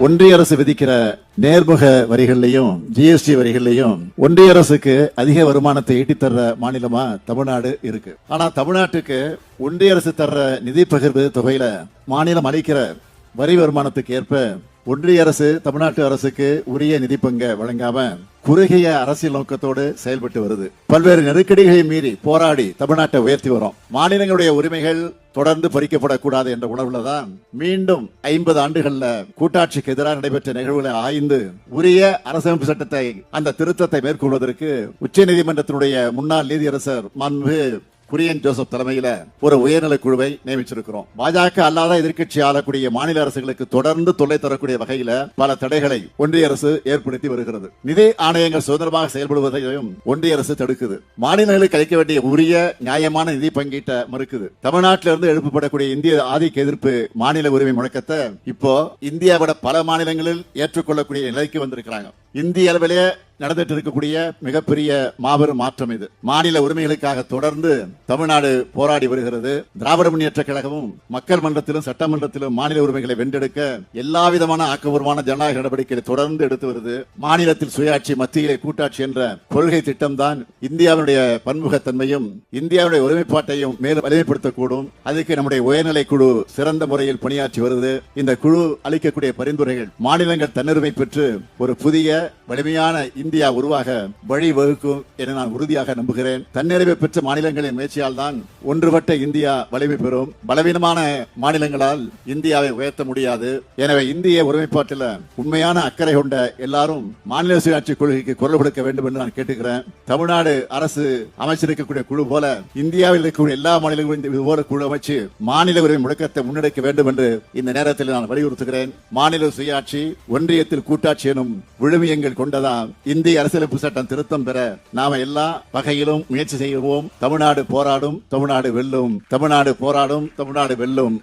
ஒன்றிய அரசு விதிக்கிற நேர்முக வரிகள்லையும் ஜிஎஸ்டி வரிகள்லையும் ஒன்றிய அரசுக்கு அதிக வருமானத்தை ஈட்டித் தர்ற மாநிலமா தமிழ்நாடு இருக்கு. ஆனா தமிழ்நாட்டுக்கு ஒன்றிய அரசு தர்ற நிதி பகிர்வு தொகையில மாநிலம் அளிக்கிற வரி வருமானத்துக்கு ஏற்ப ஒன்றிய அரசு தமிழ்நாட்டு அரசுக்கு உரிய நிதி பங்கை வழங்காம குறுகிய அரசியல் நோக்கத்தோடு செயல்பட்டு வருது. பல்வேறு நெருக்கடிகளை மீறி போராடி தமிழ்நாட்டை உயர்த்தி வரும். மாநிலங்களுடைய உரிமைகள் தொடர்ந்து பறிக்கப்படக்கூடாது என்ற உணர்வுல தான் மீண்டும் ஐம்பது ஆண்டுகள்ல கூட்டாட்சிக்கு எதிராக நடைபெற்ற நிகழ்வுகளை ஆய்ந்து உரிய அரசமைப்பு சட்டத்தை அந்த திருத்தத்தை மேற்கொள்வதற்கு உச்சநீதிமன்றத்தினுடைய முன்னாள் நீதியரசர் மன்மு குரியன் ஜோசப் தலைமையில ஒரு உயர்நிலை குழுவை நியமிச்சிருக்கிறோம். பாஜக அல்லாத எதிர்க்கட்சி ஆளக்கூடிய மாநில அரசுகளுக்கு தொடர்ந்து தொல்லை தரக்கூடிய வகையில பல தடைகளை ஒன்றிய அரசு ஏற்படுத்தி வருகிறது. நிதி ஆணையங்கள் சுதந்திரமாக செயல்படுவதையும் ஒன்றிய அரசு தடுக்குது. மாநிலங்களுக்கு அளிக்க வேண்டிய உரிய நியாயமான நிதி பங்கீட்டை மறுக்குது. தமிழ்நாட்டிலிருந்து எழுப்பப்படக்கூடிய இந்திய ஆதிக்க எதிர்ப்பு மாநில உரிமை முழக்கத்தை இப்போ இந்தியாவோட பல மாநிலங்களில் ஏற்றுக்கொள்ளக்கூடிய நிலைக்கு வந்திருக்கிறாங்க. இந்திய அளவிலேயே நடந்துட்டு இருக்கக்கூடிய மிகப்பெரிய மாபெரும் மாற்றம் இது. மாநில உரிமைகளுக்காக தொடர்ந்து தமிழ்நாடு போராடி வருகிறது. திராவிட முன்னேற்ற கழகமும் மக்கள் மன்றத்திலும் சட்டமன்றத்திலும் மாநில உரிமைகளை வென்றெடுக்க எல்லா விதமான ஆக்கப்பூர்வமான ஜனநாயக நடவடிக்கைகளை தொடர்ந்து எடுத்து வருது. மாநிலத்தில் சுயாட்சி மத்தியிலே கூட்டாட்சி என்ற கொள்கை திட்டம்தான் இந்தியாவினுடைய பன்முகத்தன்மையும் இந்தியாவுடைய ஒருமைப்பாட்டையும் மேலும் வலிமைப்படுத்தக்கூடும். அதுக்கு நம்முடைய உயர்நிலை குழு சிறந்த முறையில் பணியாற்றி வருது. இந்த குழு அளிக்கக்கூடிய பரிந்துரைகள் மாநிலங்கள் தன்னுரிமை பெற்று ஒரு புதிய வலிமையான இந்தியா உருவாக வழிவகுக்கும் என நான் உறுதியாக நம்புகிறேன். தன்னிறைவு பெற்ற மாநிலங்களின் முயற்சியால் தான் ஒன்றுபட்ட இந்தியா வலிமை பெறும். பலவீனமான மாநிலங்களால் இந்தியாவை உயர்த்த முடியாது. எனவே இந்திய ஒருமைப்பாட்டில் உண்மையான அக்கறை கொண்ட எல்லாரும் மாநில சுயாட்சி கொள்கைக்கு குரல் கொடுக்க வேண்டும் என்று நான் கேட்டுக்கிறேன். தமிழ்நாடு அரசு அமைச்சிருக்கக்கூடிய குழு போல இந்தியாவில் இருக்கக்கூடிய எல்லா மாநிலங்களும் இது போல குழு அமைச்சு மாநில உரிமை முழக்கத்தை முன்னெடுக்க வேண்டும் என்று இந்த நேரத்தில் நான் வலியுறுத்துகிறேன். மாநில சுயாட்சி ஒன்றியத்தில் கூட்டாட்சி எனும் விழுமியங்கள் கொண்டதா இந்த இந்திய அரசியலமைப்பு சட்டம் திருத்தம் பெற நாம எல்லா வகையிலும் முயற்சி செய்வோம். தமிழ்நாடு போராடும் தமிழ்நாடு வெல்லும். தமிழ்நாடு போராடும் தமிழ்நாடு வெல்லும்.